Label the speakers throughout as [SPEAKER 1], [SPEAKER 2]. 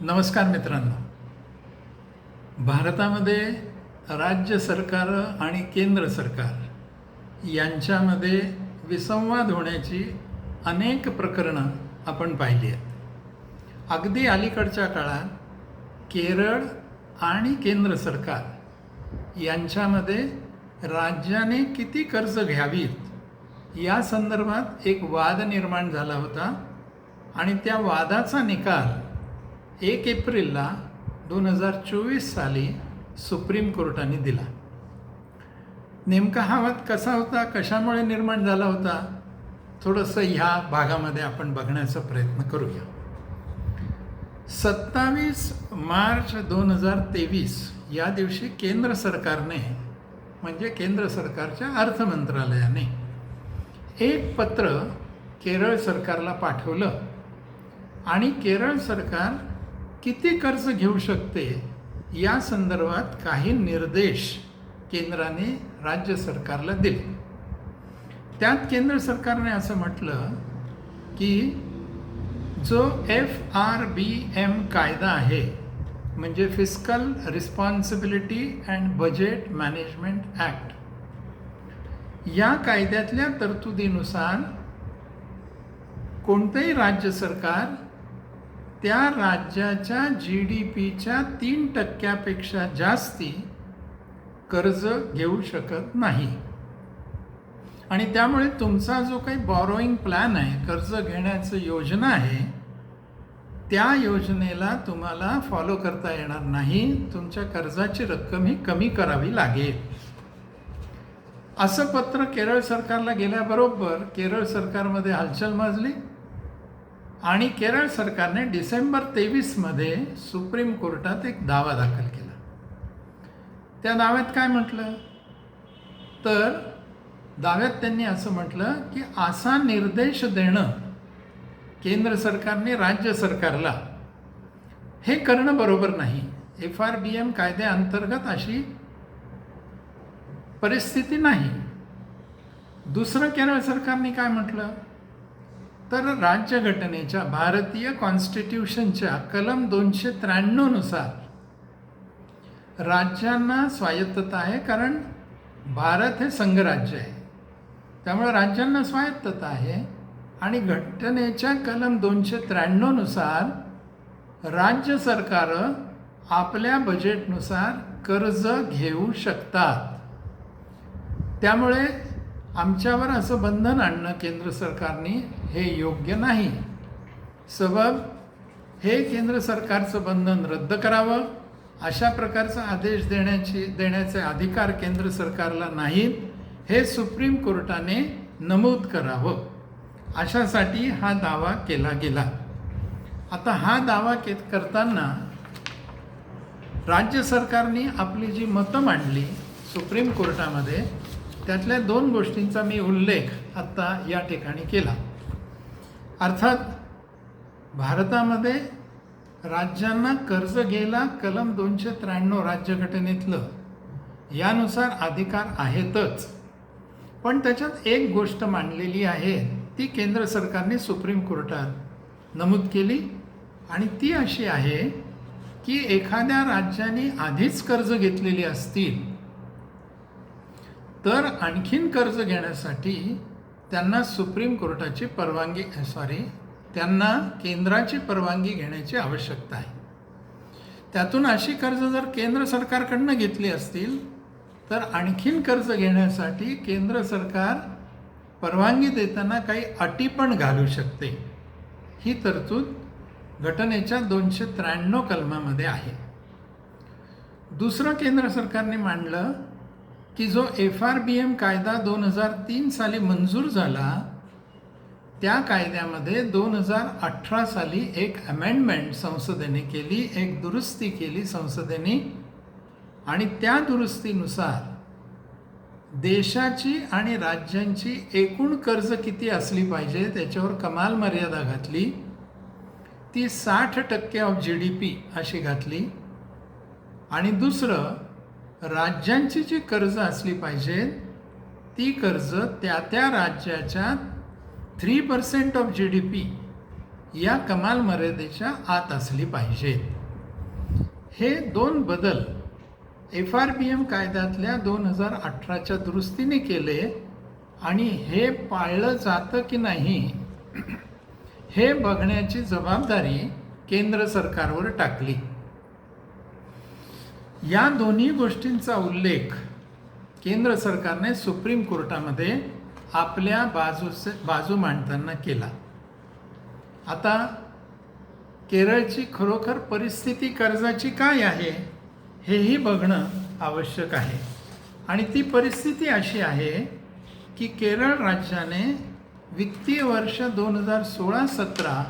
[SPEAKER 1] नमस्कार मित्रांनो. भारतामध्ये राज्य सरकार आणि केंद्र सरकार यांच्यामध्ये विसंवाद होण्याची अनेक प्रकरणं आपण पाहिली आहेत. अगदी अलीकडच्या काळात केरळ आणि केंद्र सरकार यांच्यामध्ये राज्याने किती कर्ज घ्यावीत या संदर्भात एक वाद निर्माण झाला होता आणि त्या वादाचा निकाल एक एप्रिलला दोन हजार चोवीस साली सुप्रीम कोर्टाने दिला. नेमका हा वाद कसा होता कशामुळे निर्माण झाला होता थोडंसं ह्या भागामध्ये आपण बघण्याचा प्रयत्न करूया. सत्तावीस मार्च दोन हजार तेवीस या दिवशी केंद्र सरकारने म्हणजे केंद्र सरकारच्या अर्थ मंत्रालयाने एक पत्र केरळ सरकारला पाठवलं. आणि केरळ सरकार किती कर्ज घेऊ शकते? या संदर्भात काही निर्देश केंद्राने राज्य सरकारला दिले. त्यात केंद्र सरकारने असं म्हटलं की जो एफ आर बी एम कायदा आहे म्हणजे fiscal responsibility and budget management act या कायद्यातल्या तरतुदीनुसार कोणतंही राज्य सरकार त्या राज्याच्या जी डी पीच्या तीन टक्क्यापेक्षा जास्ती कर्ज घेऊ शकत नाही. आणि त्यामुळे तुमचा जो काही बॉरोईंग प्लॅन आहे कर्ज घेण्याचं योजना आहे त्या योजनेला तुम्हाला फॉलो करता येणार नाही. तुमच्या कर्जाची रक्कम ही कमी करावी लागेल. असं पत्र केरळ सरकारला गेल्याबरोबर केरळ सरकारमध्ये हालचाल माजली. आणि केरळ सरकारने डिसेंबर तेवीसमध्ये सुप्रीम कोर्टात एक दावा दाखल केला. त्या दाव्यात काय म्हटलं? तर दाव्यात त्यांनी असं म्हटलं की असा निर्देश देणं केंद्र सरकारने राज्य सरकारला हे करणं बरोबर नाही. एफ आर बी एम कायद्याअंतर्गत अशी परिस्थिती नाही. दुसरं केरळ सरकारने काय म्हटलं? तर राज्यघटनेच्या भारतीय कॉन्स्टिट्यूशनच्या कलम दोनशे त्र्याण्णवनुसार राज्यांना स्वायत्तता आहे कारण भारत हे संघराज्य आहे. त्यामुळे राज्यांना स्वायत्तता आहे आणि घटनेच्या कलम दोनशे त्र्याण्णवनुसार राज्य सरकारं आपल्या बजेटनुसार कर्ज घेऊ शकतात. त्यामुळे आमच्यावर असं बंधन आणणं केंद्र सरकारने हे योग्य नाही. सबब हे केंद्र सरकारचं बंधन रद्द करावं. अशा प्रकारचा आदेश देण्याची देण्याचे अधिकार केंद्र सरकारला नाहीत. हे सुप्रीम कोर्टाने नमूद करावं. अशासाठी हा दावा केला गेला. आता हा दावा के करताना राज्य सरकारने आपली जी मतं मांडली सुप्रीम कोर्टामध्ये त्यातल्या दोन गोष्टींचा मी उल्लेख आत्ता या ठिकाणी केला. अर्थात भारतामध्ये राज्यांना कर्ज घ्यायला कलम दोनशे त्र्याण्णव राज्यघटनेतलं यानुसार अधिकार आहेतच. पण त्याच्यात एक गोष्ट मांडलेली आहे ती केंद्र सरकारने सुप्रीम कोर्टात नमूद केली आणि ती अशी आहे की एखाद्या राज्याने आधीच कर्ज घेतलेली असतील तर आणखीन कर्ज घेण्यासाठी त्यांना सुप्रीम कोर्टाची परवानगी सॉरी त्यांना केंद्राची परवानगी घेण्याची आवश्यकता आहे. त्यातून अशी कर्ज जर केंद्र सरकारकडनं घेतली असतील तर आणखीन कर्ज घेण्यासाठी केंद्र सरकार परवानगी देताना काही अटी पण घालू शकते. ही तरतूद घटनेच्या दोनशे त्र्याण्णव कलमामध्ये आहे. दुसरं केंद्र सरकारने मांडलं की जो एफ आर बी एम कायदा दोन हजार तीन साली मंजूर झाला त्या कायद्यामध्ये दोन हजार अठरा साली एक अमेंडमेंट संसदेने केली एक दुरुस्ती केली संसदेने. आणि त्या दुरुस्तीनुसार देशाची आणि राज्यांची एकूण कर्ज किती असली पाहिजे त्याच्यावर कमाल मर्यादा घातली. ती साठ टक्के ऑफ जी डी पी अशी घातली. आणि दुसरं राज्यांची जी कर्ज असली पाहिजेत ती कर्ज त्या त्या राज्याच्या three percent of G D P या कमाल मर्यादेच्या आत असली पाहिजेत हे दोन बदल एफ आर पी एम कायद्यातल्या दोन हजार अठराच्या दुरुस्तीने केले आणि हे पाळलं जातं की नाही हे बघण्याची जबाबदारी केंद्र सरकारवर टाकली. या दोन्ही गोष्टींचा उल्लेख केंद्र सरकारने सुप्रीम कोर्टामध्ये आपल्या बाजूचे बाजू मांडताना केला. आता केरळची खरोखर परिस्थिती कर्जाची काय आहे हेही बघणं आवश्यक आहे. आणि ती परिस्थिती अशी आहे की केरळ राज्याने वित्तीय वर्ष दोन हजार सोळा सतरा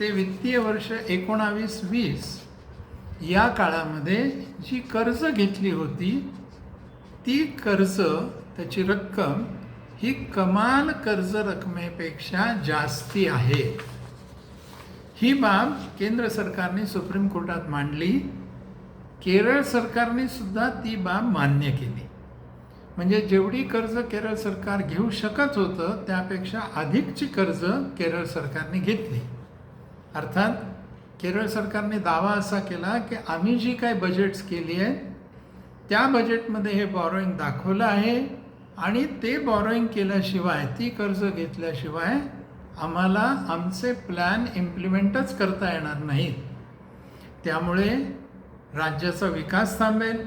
[SPEAKER 1] ते वित्तीय वर्ष एकोणावीस वीस या काळामध्ये जी कर्ज घेतली होती ती कर्ज त्याची रक्कम ही कमाल कर्ज रकमेपेक्षा जास्ती आहे. ही बाब केंद्र सरकारने सुप्रीम कोर्टात मांडली. केरळ सरकारने सुद्धा ती बाब मान्य केली. म्हणजे जेवढी कर्ज केरळ सरकार घेऊ शकत होतं त्यापेक्षा अधिकची कर्ज केरळ सरकारने घेतली. अर्थात केरळ सरकारने दावा असा केला की आम्ही जी काय बजेट्स केली आहेत त्या बजेटमध्ये हे बॉरोईंग दाखवलं आहे आणि ते बॉरोईंग केल्याशिवाय ती कर्ज घेतल्याशिवाय आम्हाला आमचे प्लॅन इम्प्लिमेंटच करता येणार नाहीत. त्यामुळे राज्याचा विकास थांबेल.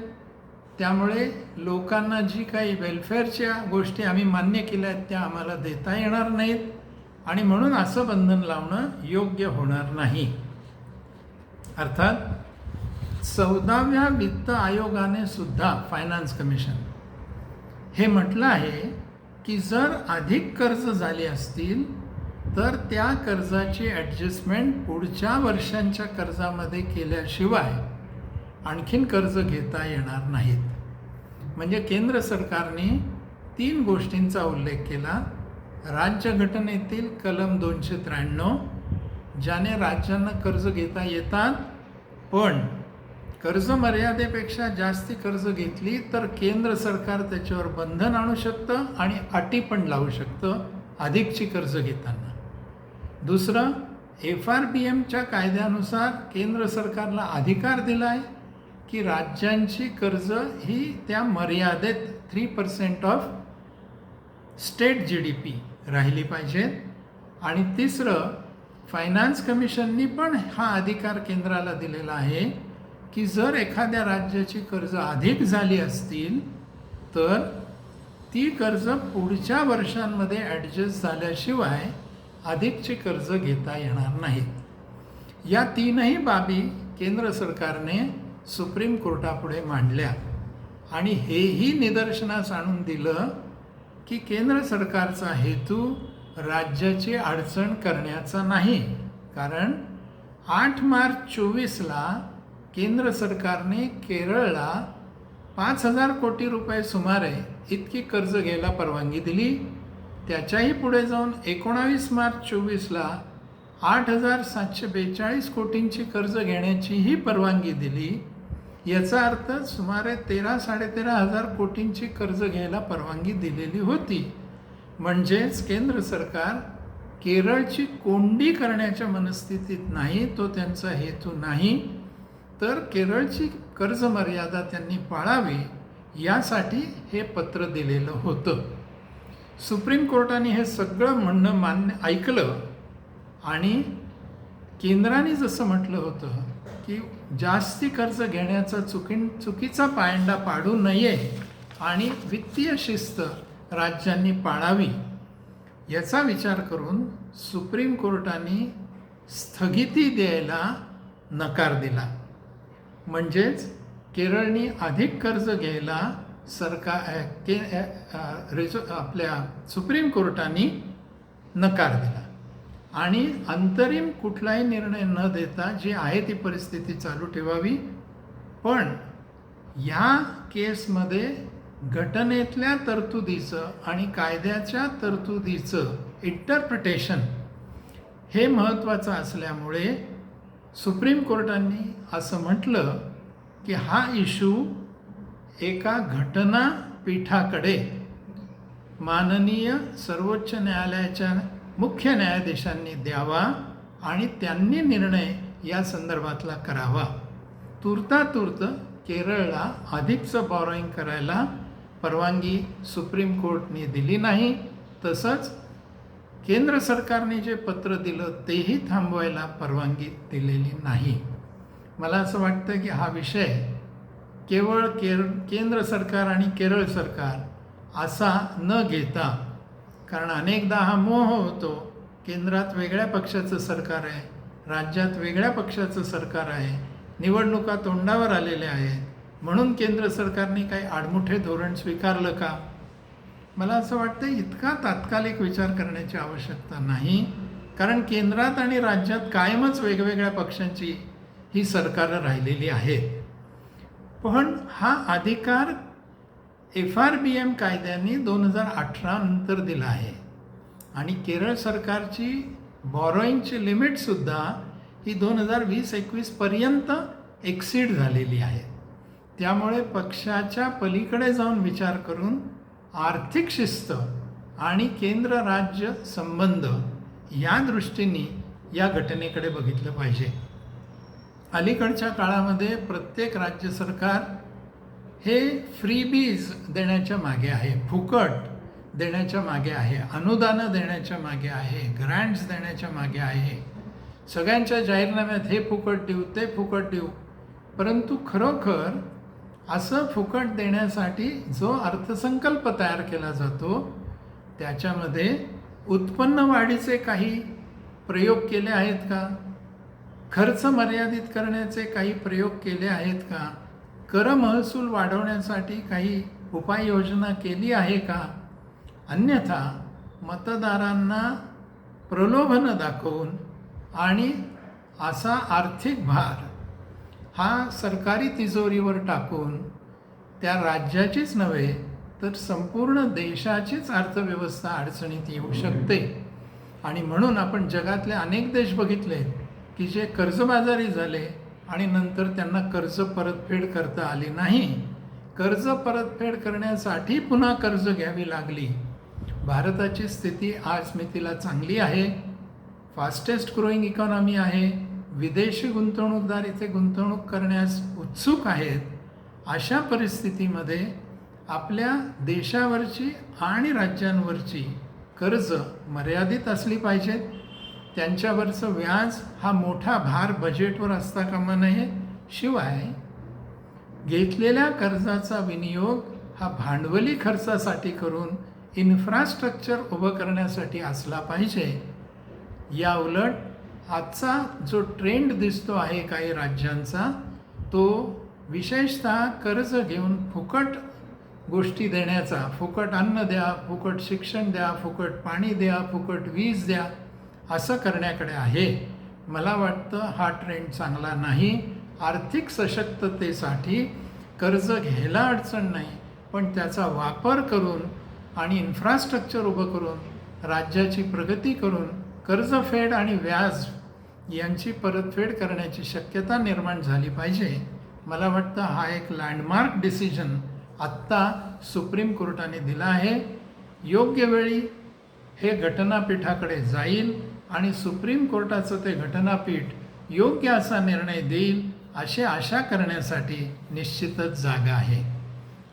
[SPEAKER 1] त्यामुळे लोकांना जी काही वेलफेअरच्या गोष्टी आम्ही मान्य केल्या आहेत त्या आम्हाला देता येणार नाहीत. आणि म्हणून असं बंधन लावणं योग्य होणार नाही. अर्थात चौदाव्या वित्त आयोगाने सुद्धा फायनान्स कमिशन हे म्हटलं आहे की जर अधिक कर्ज झाली असतील तर त्या कर्जाची ॲडजस्टमेंट पुढच्या वर्षांच्या कर्जामध्ये केल्याशिवाय आणखीन कर्ज घेता येणार नाहीत. म्हणजे केंद्र सरकारने तीन गोष्टींचा उल्लेख केला. राज्यघटनेतील कलम दोनशे त्र्याण्णव ज्याने राज्यांना कर्ज घेता येतात पण कर्ज मर्यादेपेक्षा जास्ती कर्ज घेतली तर केंद्र सरकार त्याच्यावर बंधन आणू शकतं आणि अटी पण लावू शकतं अधिकची कर्ज घेताना. दुसरं एफ आर बी एमच्या कायद्यानुसार केंद्र सरकारला अधिकार दिला आहे की राज्यांची कर्ज ही त्या मर्यादेत three percent of state G D P राहिली पाहिजेत. आणि तिसरं फायनान्स कमिशननी पण हा अधिकार केंद्राला दिलेला आहे की जर एखाद्या राज्याची कर्ज अधिक झाली असतील तर ती कर्ज पुढच्या वर्षांमध्ये ॲडजस्ट झाल्याशिवाय अधिकची कर्ज घेता येणार नाहीत या तीनही बाबी केंद्र सरकारने सुप्रीम कोर्टापुढे मांडल्या. आणि हेही निदर्शनास आणून दिलं की केंद्र सरकारचा हेतू राज्याची अडचण करण्याचा नाही. कारण आठ मार्च चोवीसला केंद्र सरकारने केरळला पाच हजार कोटी रुपये सुमारे इतकी कर्ज घ्यायला परवानगी दिली. त्याच्याही पुढे जाऊन एकोणावीस मार्च चोवीसला आठ हजार सातशे बेचाळीस कोटींची कर्ज घेण्याचीही परवानगी दिली. याचा अर्थ सुमारे तेरा साडेतेरा हजार कोटींची कर्ज घ्यायला परवानगी दिलेली होती. म्हणजेच केंद्र सरकार केरळची कोंडी करण्याच्या मनस्थितीत नाही तो त्यांचा हेतू नाही तर केरळची कर्जमर्यादा त्यांनी पाळावी यासाठी हे पत्र दिलेलं होतं. सुप्रीम कोर्टाने हे सगळं म्हणणं मान्य ऐकलं आणि केंद्राने जसं म्हटलं होतं की जास्ती कर्ज घेण्याचा चुकीन चुकीचा पायंडा पाडू नये आणि वित्तीय शिस्त राज्यांनी पाळावी याचा विचार करून सुप्रीम कोर्टाने स्थगिती द्यायला नकार दिला. म्हणजेच केरळनी अधिक कर्ज घ्यायला सरकार के रिझो आपल्या सुप्रीम कोर्टाने नकार दिला. आणि अंतरिम कुठलाही निर्णय न देता जी आहे ती परिस्थिती चालू ठेवावी. पण या केसमध्ये घटनेतल्या तरतुदीचं आणि कायद्याच्या तरतुदीचं इंटरप्रिटेशन हे महत्त्वाचं असल्यामुळे सुप्रीम कोर्टांनी असं म्हटलं की हा इशू एका घटनापीठाकडे माननीय सर्वोच्च न्यायालयाच्या मुख्य न्यायाधीशांनी द्यावा आणि त्यांनी निर्णय या संदर्भातला करावा. तुर्तातुर्त केरळला अधिकचं बॉरोईंग करायला परवानगी सुप्रीम कोर्टने दिली नाही तसंच केंद्र सरकारने जे पत्र दिलं तेही थांबवायला परवानगी दिलेली नाही. मला असं वाटतं की हा विषय केवळ केर केंद्र सरकार आणि केरळ सरकार असा न घेता कारण अनेकदा हा मोह होतो केंद्रात वेगळ्या पक्षाचं सरकार आहे राज्यात वेगळ्या पक्षाचं सरकार आहे निवडणुका तोंडावर आलेल्या आहेत म्हणून केंद्र सरकारने काही आडमुठे धोरण स्वीकारलं का? मला असं वाटतं इतका तात्कालिक विचार करण्याची आवश्यकता नाही. कारण केंद्रात आणि राज्यात कायमच वेगवेगळ्या पक्षांची ही सरकारं राहिलेली आहेत पण हा अधिकार एफ आर बी एम कायद्याने दोन हजार अठरा नंतर दिला आहे. आणि केरळ सरकारची बॉरोईंगची लिमिटसुद्धा ही दोन हजार वीस एकवीसपर्यंत एक्सीड झालेली आहे. त्यामुळे पक्षाच्या पलीकडे जाऊन विचार करून आर्थिक शिस्त आणि केंद्र राज्य संबंध या दृष्टीने या घटनेकडे बघितलं पाहिजे. अलीकडच्या काळामध्ये प्रत्येक राज्य सरकार हे फ्रीबीज देण्याच्या मागे आहे फुकट देण्याच्या मागे आहे अनुदानं देण्याच्या मागे आहे ग्रँट्स देण्याच्या मागे आहे. सगळ्यांच्या जाहीरनाम्यात हे फुकट देऊ ते फुकट देऊ. परंतु खरोखर असं फुकट देण्यासाठी जो अर्थसंकल्प तयार केला जातो त्याच्यामध्ये उत्पन्न वाढीचे काही प्रयोग केले आहेत का? खर्च मर्यादित करण्याचे काही प्रयोग केले आहेत का? कर महसूल वाढवण्यासाठी काही उपाययोजना केली आहे का? अन्यथा मतदारांना प्रलोभनं दाखवून आणि असा आर्थिक भार हा सरकारी तिजोरीवर टाकून त्या राज्याचीच नव्हे तर संपूर्ण देशाचीच अर्थव्यवस्था अडचणीत येऊ शकते. आणि म्हणून आपण जगातले अनेक देश बघितले की जे कर्जबाजारी झाले आणि नंतर त्यांना कर्ज परतफेड करता आली नाही. कर्ज परतफेड करण्यासाठी पुन्हा कर्ज घ्यावी लागली. भारताची स्थिती आज मितीला चांगली आहे. फास्टेस्ट ग्रोईंग इकॉनॉमी आहे. विदेशी गुंतवणूकदार इथे गुंतवणूक करण्यास उत्सुक आहेत अशा परिस्थितीमध्ये आपल्या देशावरची आणि राज्यांवरची कर्ज मर्यादित असली पाहिजेत. त्यांच्यावरचं व्याज हा मोठा भार बजेटवर असता कामा नये. शिवाय घेतलेल्या कर्जाचा विनियोग हा भांडवली खर्चासाठी करून इन्फ्रास्ट्रक्चर उभं करण्यासाठी असला पाहिजे. या उलट आजचा जो ट्रेंड दिसतो आहे काही राज्यांचा तो विशेषतः कर्ज घेऊन फुकट गोष्टी देण्याचा. फुकट अन्न द्या फुकट शिक्षण द्या फुकट पाणी द्या फुकट वीज द्या असं करण्याकडे आहे. मला वाटतं हा ट्रेंड चांगला नाही. आर्थिक सशक्ततेसाठी कर्ज घ्यायला अडचण नाही पण त्याचा वापर करून आणि इन्फ्रास्ट्रक्चर उभं करून राज्याची प्रगती करून कर्जफेड आणि व्याज यांची परतफेड करण्याची शक्यता निर्माण झाली पाहिजे. मला वाटतं हा एक लँडमार्क डिसिजन आत्ता सुप्रीम कोर्टाने दिला आहे. योग्य वेळी हे घटनापीठाकडे जाईल आणि सुप्रीम कोर्टाचं ते घटनापीठ योग्य असा निर्णय देईल अशी आशा करण्यासाठी निश्चितच जागा आहे.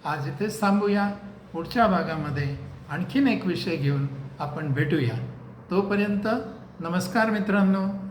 [SPEAKER 1] आज इथेच थांबूया. पुढच्या भागामध्ये आणखीन एक विषय घेऊन आपण भेटूया. तोपर्यंत नमस्कार मित्रांनो.